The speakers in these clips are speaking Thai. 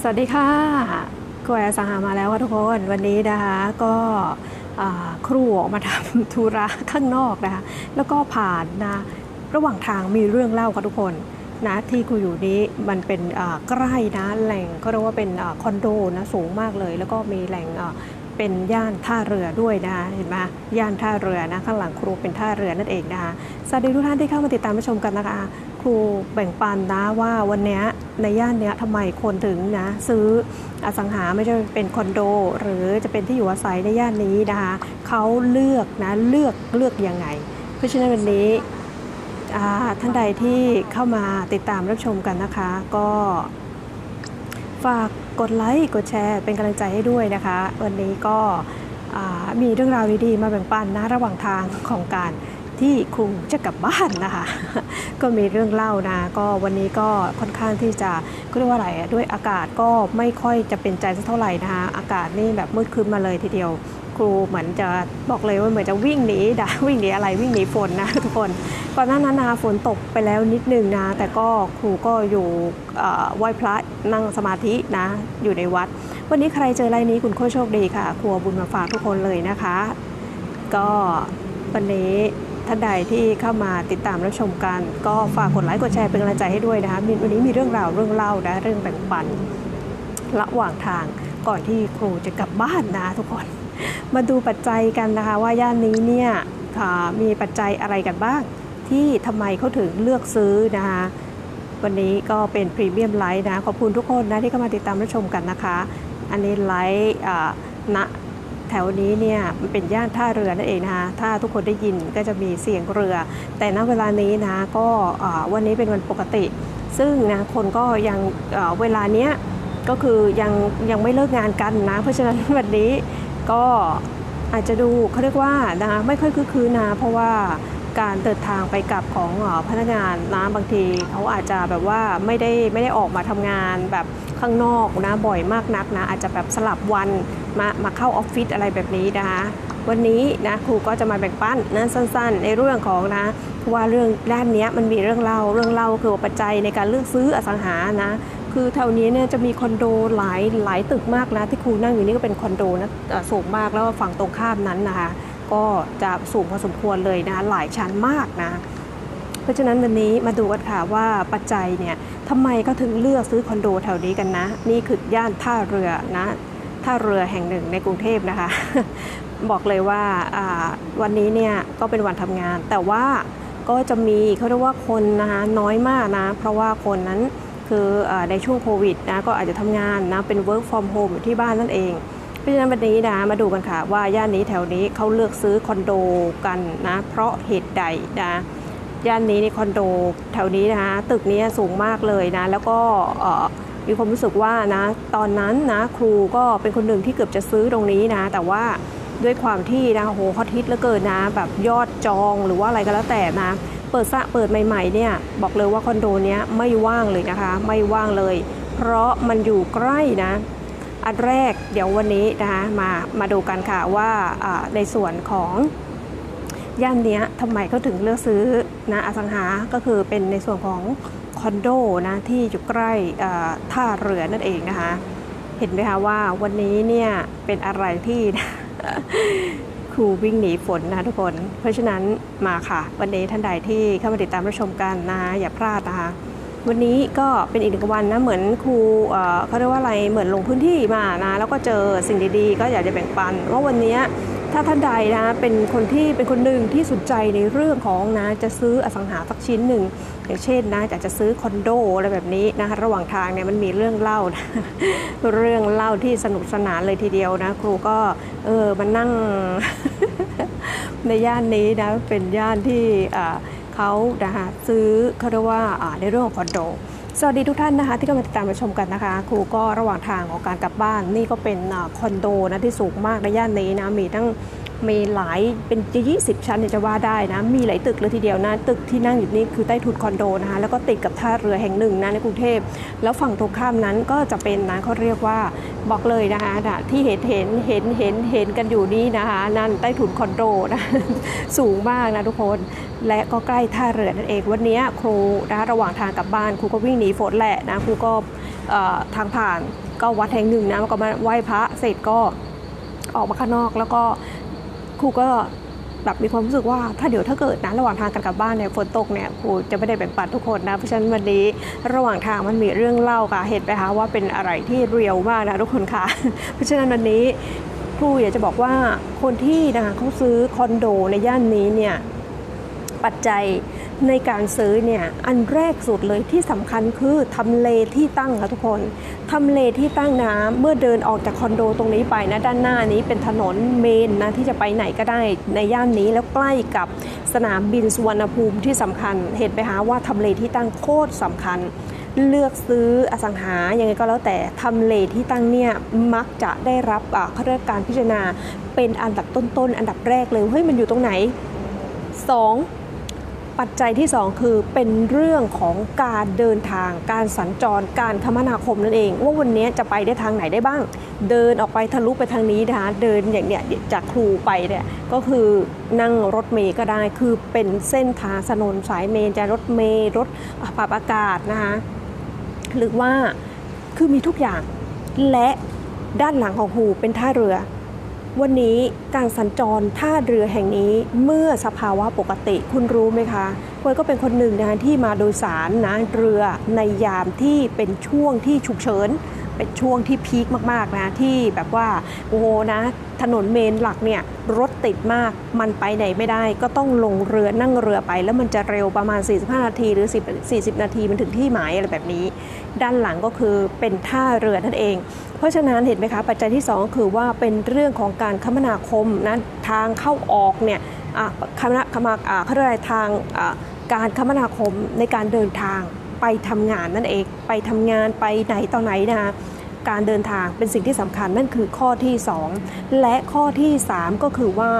สวัสดีค่ะครูแอร์สังหามาแล้วค่ะทุกคนวันนี้นะคะก็ครูออกมาทำธุระข้างนอกนะคะแล้วก็ผ่านนะระหว่างทางมีเรื่องเล่าค่ะทุกคนนะที่ครูอยู่นี้มันเป็นใกล้นะแหล่งก็เรียกว่าเป็นอคอนโดนะสูงมากเลย แล้วก็มีแหล่ง เป็นย่านท่าเรือด้วยนะคะเห็นไหมย่านท่าเรือนะข้างหลังครูเป็นท่าเรือนั่นเองนะคะสวัสดีทุกท่านที่เข้ามาติดตามรับชมกันนะคะครูแบ่งปันนะว่าวันนี้ในย่านเนี้ยทำไมคนถึงนะซื้ออสังหาไม่ใช่เป็นคอนโด หรือจะเป็นที่อยู่อาศัยในย่านนี้นะคะเขาเลือกนะเลือกเลือกยังไง เพราะฉะนั้นวันนี้ท่านใดที่เข้ามาติดตามรับชมกันนะคะ ก็ ฝากกดไลค์กดแชร์เป็นกำลังใจให้ด้วยนะคะ วันนี้ก็มีเรื่องราวดีๆมาแบ่งปันนะระหว่างทางของการที่ครูจะกลับบ้านนะคะ ก็มีเรื่องเล่านะ ก็วันนี้ก็ค่อนข้างที่จะก็เรียกว่าอะไรด้วยอากาศก็ไม่ค่อยจะเป็นใจสักเท่าไหร่นะคะอากาศนี่แบบมืดครึ้มมาเลยทีเดียว รูเหมือนจะบอกเลยว่าเหมือนจะวิ่งหนีดาวิ่งหนีอะไรวิ่งหนีฝนนะทุกคนก่อนหน้านั้นนะฝนตกไปแล้วนิดนึงนะแต่ก็ครูก็อยู่เอ่อไหว้พระนั่งสมาธินะอยู่ในวัด วันนี้ใครเจอไรนี้คุณโคชโชคดีค่ะ ครัวบุญมาฝากทุกคนเลยนะคะ ก็วันนี้ท่านใดที่เข้ามาติดตามรับชมกัน ก็ฝากกดไลค์กดแชร์เป็นกำลังใจให้ด้วยนะคะวันนี้มีเรื่องราวเรื่องเล่านะเรื่องแบ่งปันระหว่างทางก่อนที่ครูจะกลับบ้านนะทุกคน มาดูปัจจัยกันนะคะ ว่าย่านนี้เนี่ยมีปัจจัยอะไรกันบ้าง ที่ทำไมเขาถึงเลือกซื้อนะคะวันนี้ก็เป็นพรีเมียมไลท์นะขอบคุณทุกคนนะที่เข้ามาติดตามรับชมกันนะคะ อันนี้ไลท์ณแถวนี้เนี่ยมันเป็นย่านท่าเรือนั่นเองนะคะถ้าทุกคนได้ยินก็จะมีเสียงเรือ แต่ณเวลานี้นะก็วันนี้เป็นวันปกติ ซึ่งนะคนก็ยังเอ่อเวลาเนี้ยก็คือยังยังไม่เลิกงานกันนะ เพราะฉะนั้นวันนี้ ก็อาจจะดูเขาเรียกว่านะไม่ค่อยคึกคืนนะเพราะว่าการเดินทางไปกลับของอพนักงานนะบางทีเขาอาจจะแบบว่าไม่ได้ไม่ได้ออกมาทำงานแบบข้างนอกนะบ่อยมากนักนะอาจจะแบบสลับวันมามาเข้าออฟฟิศอะไรแบบนี้นะคะวันนี้นะครูก็จะมาแบ่งปันนะสั้น ๆ ในเรื่องของนะว่าเรื่องด้านเนี้ยมันมีเรื่องเล่าเรื่องเล่าคือปัจจัยในการเลือกซื้ออสังหานะ คือแถวนี้เนี่ยจะมีคอนโดหลายหลายตึกมากนะ ที่ครูนั่งอยู่นี่ก็เป็นคอนโดนะสูงมากแล้วฝั่งตรงข้ามนั้นนะคะก็จะสูงพอสมควรเลยนะหลายชั้นมากนะ เพราะฉะนั้นวันนี้มาดูกันค่ะว่าปัจจัยเนี่ยทำไมเขาถึงเลือกซื้อคอนโดแถวนี้กันนะ นี่คือย่านท่าเรือนะท่าเรือแห่งหนึ่งในกรุงเทพนะคะ บอกเลยว่าอ่าวันนี้เนี่ยก็เป็นวันทำงาน แต่ว่าก็จะมีเขาเรียกว่าคนนะคะน้อยมากนะ เพราะว่าคนนั้น คือในช่วงโควิดนะก็อาจจะทำงานนะเป็น work from home อยู่ที่บ้านนั่นเองเพราะฉะนั้นวันนี้นะมาดูกันค่ะว่าย่านนี้แถวนี้เขาเลือกซื้อคอนโดกันนะเพราะเหตุใดนะย่านนี้ในคอนโดแถวนี้นะคะตึกนี้สูงมากเลยนะแล้วก็มีความรู้สึกว่านะตอนนั้นนะครูก็เป็นคนหนึ่งที่เกือบจะซื้อตรงนี้นะแต่ว่าด้วยความที่นะโหฮอตฮิตเหลือเกินนะแบบยอดจองหรือว่าอะไรก็แล้วแต่นะ เปิดสะเปิดใหม่ๆเนี่ยบอกเลยว่าคอนโดเนี้ยไม่ว่างเลยนะคะ ไม่ว่างเลย เพราะมันอยู่ใกล้นะ อันแรกเดี๋ยววันนี้นะคะมามาดูกันค่ะว่าในส่วนของย่านเนี้ยทำไมเขาถึงเลือกซื้อนะอสังหาก็คือเป็นในส่วนของคอนโดนะที่อยู่ใกล้ท่าเรือนั่นเองนะคะ เห็นไหมคะว่าวันนี้เนี่ยเป็นอะไรที่ ครูวิ่งหนีฝนนะทุกคน เพราะฉะนั้นมาค่ะ วันนี้ท่านใดที่เข้ามาติดตามรับชมกันนะอย่าพลาดนะคะวันนี้ก็เป็นอีกหนึ่งวันนะเหมือนครูเอ่อเขาเรียกว่าอะไรเหมือนลงพื้นที่มานะแล้วก็เจอสิ่งดีๆ ก็อยากจะแบ่งปันว่าวันนี้ ถ้าท่านใดนะเป็นคนที่เป็นคนหนึ่งที่สนใจในเรื่องของนะจะซื้ออสังหาสักชิ้นหนึ่งอย่างเช่นนะอยากจะซื้อคอนโดอะไรแบบนี้นะคะระหว่างทางเนี่ยมันมีเรื่องเล่านะเรื่องเล่าที่สนุกสนานเลยทีเดียวนะครูก็เออมานั่งในย่านนี้นะเป็นย่านที่เขานะคะซื้อเขาเรียกว่าในเรื่องของคอนโด สวัสดีทุกท่านนะคะที่กำลังติดตามมาชมกันนะคะครูก็ระหว่างทางของการกลับบ้านนี่ก็เป็นคอนโดนะที่สูงมากในย่านนี้นะมีทั้ง มีหลายเป็นจะ20 ชั้นจะว่าได้นะ มีหลายตึกเลยทีเดียวนะ ตึกที่นั่งอยู่นี่คือใต้ถุนคอนโดนะคะ แล้วก็ติดกับท่าเรือแห่งหนึ่งนะในกรุงเทพ แล้วฝั่งตรงข้ามนั้นก็จะเป็นนะเขาเรียกว่าบอกเลยนะคะนะที่เห็นเห็นเห็นเห็นเห็นกันอยู่นี้นะคะ นั่นใต้ถุนคอนโดนะสูงมากนะทุกคน และก็ใกล้ท่าเรือนั่นเอง วันนี้ครูนะระหว่างทางกลับบ้านครูก็วิ่งหนีฝนแหละนะครูก็ทางผ่านก็วัดแห่งหนึ่งนะก็มาไหว้พระเสร็จก็ออกมาข้างนอกแล้วก็ ครูก็แบบมีความรู้สึกว่าถ้าเดี๋ยวถ้าเกิดนะระหว่างทางกันกลับบ้านเนี่ยฝนตกเนี่ยครูจะไม่ได้แบ่งปันทุกคนนะ เพราะฉะนั้นวันนี้ระหว่างทางมันมีเรื่องเล่าค่ะเห็นไหมคะว่าเป็นอะไรที่เรียวมากนะทุกคนค่ะ เพราะฉะนั้นวันนี้ครูอยากจะบอกว่าคนที่นะคะเขาซื้อคอนโดในย่านนี้เนี่ยปัจจัย ในการซื้อเนี่ยอันแรกสุดเลยที่สำคัญคือทำเลที่ตั้งค่ะทุกคนทำเลที่ตั้งน้ำเมื่อเดินออกจากคอนโดตรงนี้ไปนะด้านหน้านี้เป็นถนนเมนนะที่จะไปไหนก็ได้ในย่านนี้แล้วใกล้กับสนามบินสุวรรณภูมิที่สำคัญ เห็นไปหมคะว่าทำเลที่ตั้งโคตรสำคัญเลือกซื้ออสังหายังไงก็แล้วแต่ทำเลที่ตั้งเนี่ยมักจะได้รับอ่าเขาเรียกการพิจารณาเป็นอันดับต้นๆ อันดับแรกเลยเฮ้ยมันอยู่ตรงไหน 2. ปัจจัยที่ 2 คือเป็นเรื่องของการเดินทาง การสัญจร การคมนาคมนั่นเอง ว่าวันนี้จะไปได้ทางไหนได้บ้าง เดินออกไปทะลุไปทางนี้นะคะเดินอย่างเนี้ยจากครูไปเนี่ยก็คือนั่งรถเมย์ก็ได้คือเป็นเส้นทางถนนสายเมนจะรถเมย์รถปรับอากาศนะคะหรือว่าคือมีทุกอย่างและด้านหลังของครูเป็นท่าเรือ วันนี้การสัญจรท่าเรือแห่งนี้เมื่อสภาวะปกติคุณรู้ไหมคะควยก็เป็นคนหนึ่งนะคะที่มาโดยสารนะเรือในยามที่เป็นช่วงที่ฉุกเฉินเป็นช่วงที่พีคมากๆนะที่แบบว่าโอ้โหนะถนนเมนหลักเนี่ยรถ ติดมาก มันไปไหนไม่ได้ ก็ต้องลงเรือนั่งเรือไป แล้วมันจะเร็วประมาณ 45 นาทีหรือ 10 40 นาทีมันถึงที่หมายอะไรแบบนี้ ด้านหลังก็คือเป็นท่าเรือนั่นเอง เพราะฉะนั้นเห็นไหมคะปัจจัยที่ 2 คือว่าเป็นเรื่องของการคมนาคมนะทางเข้าออกเนี่ยอะคมนาคมนาเขาเรียกอะไรทางการคมนาคมในการเดินทางไปทำงานนั่นเอง ไปทำงานไปไหนต่อไหนนะคะ การเดินทางเป็นสิ่งที่สำคัญนั่นคือข้อที่ 2 และข้อที่ 3 ก็คือว่า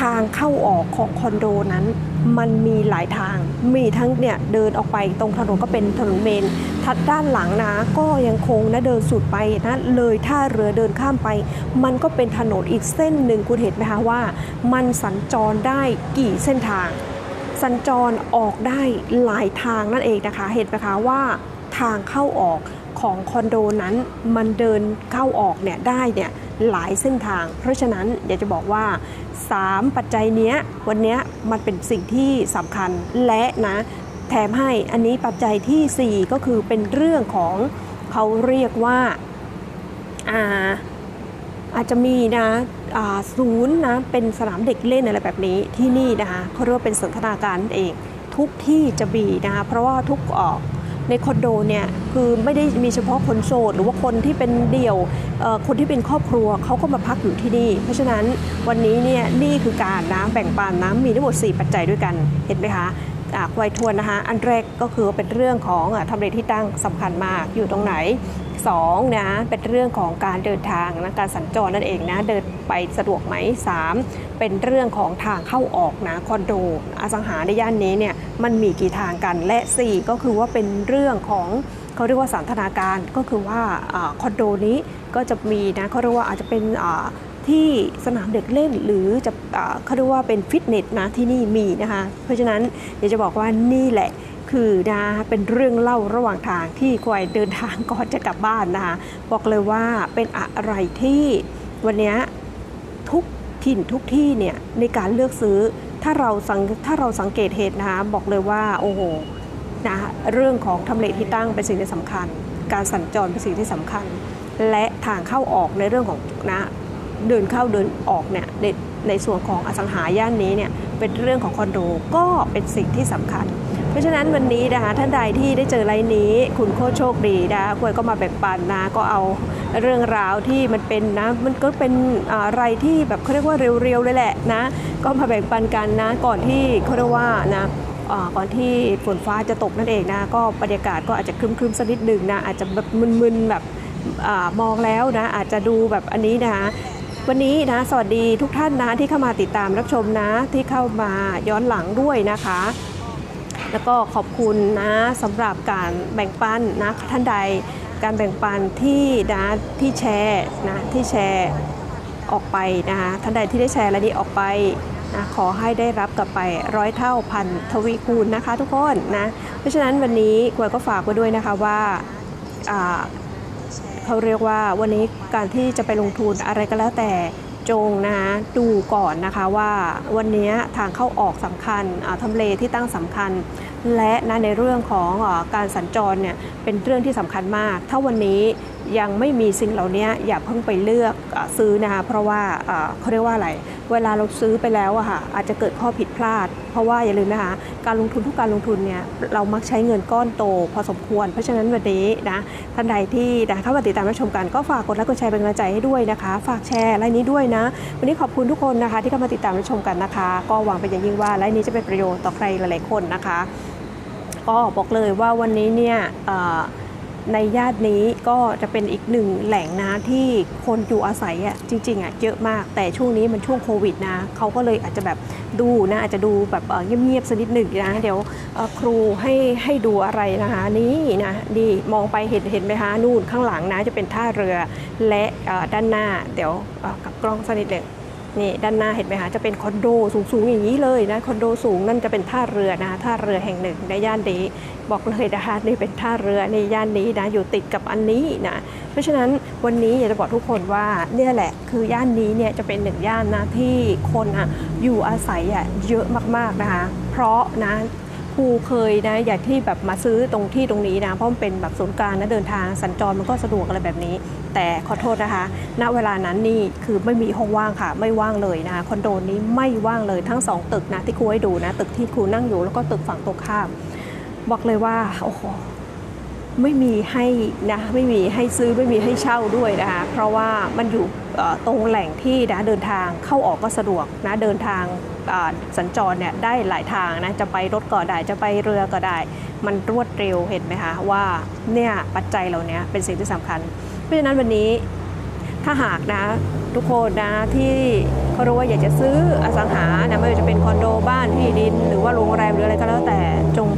ทางเข้าออกของคอนโดนั้นมันมีหลายทาง มีทั้งเนี่ยเดินออกไปตรงถนนก็เป็นถนนเมน ทัดด้านหลังนะก็ยังคงนะเดินสุดไปนะเลยท่าเรือเดินข้ามไป มันก็เป็นถนนอีกเส้นหนึ่งคุณเห็นไหมคะว่า มันสัญจรได้กี่เส้นทาง สัญจรออกได้หลายทางนั่นเองนะคะ เห็นไหมคะว่าทางเข้าออก ของคอนโดนั้นมันเดินเข้าออกเนี่ยได้เนี่ยหลายเส้นทาง เพราะฉะนั้นอยากจะบอกว่า 3 ปัจจัยเนี้ยวันเนี้ยมันเป็นสิ่งที่สำคัญและนะแถมให้อันนี้ปัจจัยทีสี่ 4 ก็คือเป็นเรื่องของเขาเรียกว่าอาอาจจะมีนะศูนย์นะเป็นสนามเด็กเล่นอะไรแบบนี้ที่นี่นะคะเขาเรียกว่าเป็นสนทนาการกันเองทุกที่จะมีนะคะเพราะว่าทุกออก ในคอนโดเนี่ยคือไม่ได้มีเฉพาะคนโสดหรือว่าคนที่เป็นเดี่ยวคนที่เป็นครอบครัวเขาก็มาพักอยู่ที่นี่ เพราะฉะนั้นวันนี้เนี่ยนี่คือการนะแบ่งปันนะมีทั้งหมด 4 ปัจจัยด้วยกันเห็นไหมคะ ไวยทวนนะคะอันแรกก็คือเป็นเรื่องของอทำเลที่ตั้งสำคัญมากอยู่ตรงไหน2นะเป็นเรื่องของการเดินทางนะการสัญจรนั่นเองนะเดินไปสะดวกไหม 3 เป็นเรื่องของทางเข้าออกนะคอนโดอสังหาในย่านนี้เนี่ยมันมีกี่ทางกันและ 4 ก็คือว่าเป็นเรื่องของเขาเรียกว่าสันทนาการก็คือว่าอคอนโดนี้ก็จะมีนะเขาเรียกว่าอาจจะเป็น ที่สนามเด็กเล่นหรือจะเขาเรียกว่าเป็นฟิตเนสนะที่นี่มีนะคะ เพราะฉะนั้นอยากจะบอกว่านี่แหละคือนะเป็นเรื่องเล่าระหว่างทางที่ควายเดินทางก่อนจะกลับบ้านนะคะบอกเลยว่าเป็นอะไรที่วันนี้ทุกถิ่นทุกที่เนี่ยในการเลือกซื้อถ้าเราสังถ้าเราสังเกตเหตุนะคะบอกเลยว่าโอ้โหนะเรื่องของทำเลที่ตั้งเป็นสิ่งที่สำคัญ การสัญจรเป็นสิ่งที่สำคัญ และทางเข้าออกในเรื่องของนะ เดินเข้าเดินออกเนี่ยในในส่วนของอสังหาย่านนี้เนี่ยเป็นเรื่องของคอนโดก็เป็นสิ่งที่สำคัญ เพราะฉะนั้นวันนี้นะคะท่านใดที่ได้เจอไลน์นี้ คุณโคโชคดีนะคะควยก็มาแบ่งปันนะก็เอาเรื่องราวที่มันเป็นนะมันก็เป็นอะไรที่แบบเขาเรียกว่าเร็วๆเลยแหละนะก็มาแบ่งปันกันนะก่อนที่เขาเรียกว่านะก่อนที่ฝนฟ้าจะตกนั่นเองนะก็บรรยากาศก็อาจจะครึมๆสักนิดหนึ่งนะอาจจะแบบมึนๆแบบอมองแล้วนะอาจจะดูแบบอันนี้นะคะ วันนี้นะสวัสดีทุกท่านนะที่เข้ามาติดตามรับชมนะที่เข้ามาย้อนหลังด้วยนะคะ แล้วก็ขอบคุณนะสำหรับการแบ่งปันนะท่านใดการแบ่งปันที่นะที่แชร์นะที่แชร์ออกไปนะคะท่านใดที่ได้แชร์และนี้ออกไปนะขอให้ได้รับกลับไปร้อยเท่าพันทวีคูณนะคะทุกคนนะเพราะฉะนั้นวันนี้กวยก็ฝากไว้ด้วยนะคะว่าอ่า เขาเรียกว่าวันนี้การที่จะไปลงทุนอะไรก็แล้วแต่จงนะดูก่อนนะคะว่าวันนี้ทางเข้าออกสำคัญทำเลที่ตั้งสำคัญ และนะในเรื่องของอการสัญจรเนี่ยเป็นเรื่องที่สำคัญมาก ถ้าวันนี้ ยังไม่มีสิ่งเหล่านี้อย่าเพิ่งไปเลือกอซื้อนะคะเพราะว่าเขาเรียกว่าอะไร เวลาเราซื้อไปแล้วอะค่ะอาจจะเกิดข้อผิดพลาด เพราะว่าอย่าลืมนะคะการลงทุนทุกการลงทุนเนี่ยเรามักใช้เงินก้อนโตพอสมควร เพราะฉะนั้นวันนี้นะท่านใดที่นะเข้ามาติดตามรับชมกันก็ฝากกดไลค์กดแชร์เป็นกำลังใจให้ด้วยนะคะ ฝากแชร์ไลน์นี้ด้วยนะ วันนี้ขอบคุณทุกคนนะคะที่เข้ามาติดตามรับชมกันนะคะ ก็หวังเป็นอย่างยิ่งว่าไลน์นี้จะเป็นประโยชน์ต่อใครหลายๆคนนะคะ ก็บอกเลยว่าวันนี้เนี่ยอ่อ ในย่านนี้ก็จะเป็นอีกหนึ่งแหล่งนะที่คนอยู่อาศัยอะจริงๆอะเยอะมาก แต่ช่วงนี้มันช่วงโควิดนะเขาก็เลยอาจจะแบบดูนะอาจจะดูแบบเงียบๆสักนิดหนึ่งนะเดี๋ยวครูให้ให้ดูอะไรนะคะนี่นะดีมองไปเห็นเห็นไหมคะนู่นข้างหลังนะจะเป็นท่าเรือและด้านหน้าเดี๋ยวกับกล้องสักนิดหนึ่ง นี่ด้านหน้าเห็นไหมคะจะเป็นคอนโดสูงๆอย่างนี้เลยนะคอนโดสูงนั่นจะเป็นท่าเรือนะท่าเรือแห่งหนึ่งในย่านนี้บอกเลยนะคะนี่เป็นท่าเรือในย่านนี้นะอยู่ติดกับอันนี้นะเพราะฉะนั้นวันนี้อยากจะบอกทุกคนว่าเนี่ยแหละคือย่านนี้เนี่ยจะเป็นหนึ่งย่านนะที่คนอะอยู่อาศัยอะเยอะมากๆนะคะเพราะนะ ครูเคยนะอยากที่แบบมาซื้อตรงที่ตรงนี้นะเพราะมันเป็นแบบศูนย์กลางนะเดินทางสัญจรมันก็สะดวกอะไรแบบนี้ แต่ขอโทษนะคะ ณเวลานั้นนี่คือไม่มีห้องว่างค่ะ ไม่ว่างเลยนะคะคอนโดนี้ไม่ว่างเลยทั้งสองตึกนะที่ครูให้ดูนะตึกที่ครูนั่งอยู่แล้วก็ตึกฝั่งตรงข้ามบอกเลยว่าโอ้โห ไม่มีให้นะไม่มีให้ซื้อไม่มีให้เช่าด้วยนะคะเพราะว่ามันอยู่ตรงแหล่งที่นะเดินทางเข้าออกก็สะดวกนะเดินทางสัญจรเนี่ยได้หลายทางนะจะไปรถก็ได้จะไปเรือก็ได้ มันรวดเร็วเห็นไหมคะว่าเนี่ยปัจจัยเหล่านี้เป็นสิ่งที่สำคัญ เพราะฉะนั้นวันนี้ถ้าหากนะทุกคนนะที่เขารู้ว่าอยากจะซื้ออสังหานะไม่ว่าจะเป็นคอนโดบ้านที่ดิน หรือว่าโรงแรมหรืออะไรก็แล้วแต่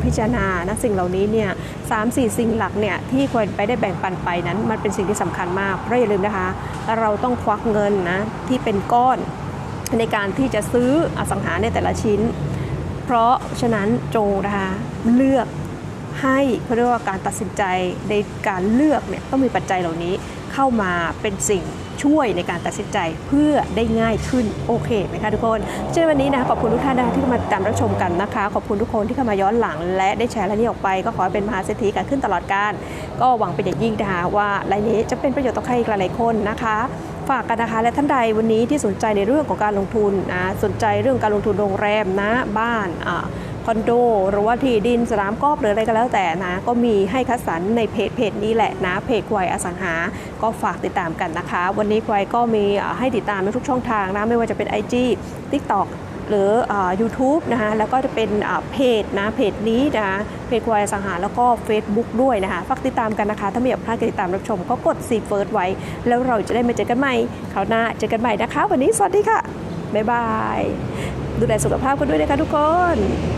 พิจารณานะสิ่งเหล่านี้เนี่ยสามสี่สิ่งหลักเนี่ยที่ควรไปได้แบ่งปันไปนั้น มันเป็นสิ่งที่สำคัญมาก เพราะอย่าลืมนะคะ เราต้องควักเงินนะที่เป็นก้อนในการที่จะซื้ออสังหาในแต่ละชิ้น เพราะฉะนั้นจงนะคะเลือกให้เขาเรียกว่าการตัดสินใจในการเลือกเนี่ยต้องมีปัจจัยเหล่านี้ เข้ามาเป็นสิ่งช่วยในการตัดสินใจเพื่อได้ง่ายขึ้นโอเคไหมคะทุกคนเช่นวันนี้นะคะขอบคุณทุกท่านนะคะที่เข้ามาตามรับชมกันนะคะ ขอบคุณทุกคนที่เข้ามาย้อนหลัง และได้แชร์และนี้ออกไป ก็ขอให้เป็นมหาเศรษฐีกันขึ้นตลอดการ ก็หวังเป็นอย่างยิ่งนะคะว่ารายนี้จะเป็นประโยชน์ต่อใครอีกหลายๆคนนะคะฝากกันนะคะและท่านใดวันนี้ที่สนใจในเรื่องของการลงทุนนะสนใจเรื่องการลงทุนโรงแรมนะบ้านอ่า คอนโด หรือว่าที่ดินสนามกอล์ฟหรืออะไรก็แล้วแต่นะ ก็มีให้คัดสรรในเพจเพจนี้แหละนะเพจควายอสังหา ก็ฝากติดตามกันนะคะ วันนี้ควายก็มีให้ติดตามในทุกช่องทางนะไม่ว่าจะเป็น IG TikTok หรืออ่า YouTube นะคะแล้วก็จะเป็นเพจนะเพจนี้นะคะเพจควายอสังหาแล้วก็ Facebook ด้วยนะคะฝากติดตามกันนะคะ ถ้าไม่อยากพลาดการติดตามรับชมก็กดซีเฟิร์สไว้ แล้วเราจะได้มาเจอกันใหม่คราวหน้าเจอกันใหม่นะคะ วันนี้สวัสดีค่ะ บ๊ายบาย ดูแลสุขภาพกันด้วยนะคะทุกคน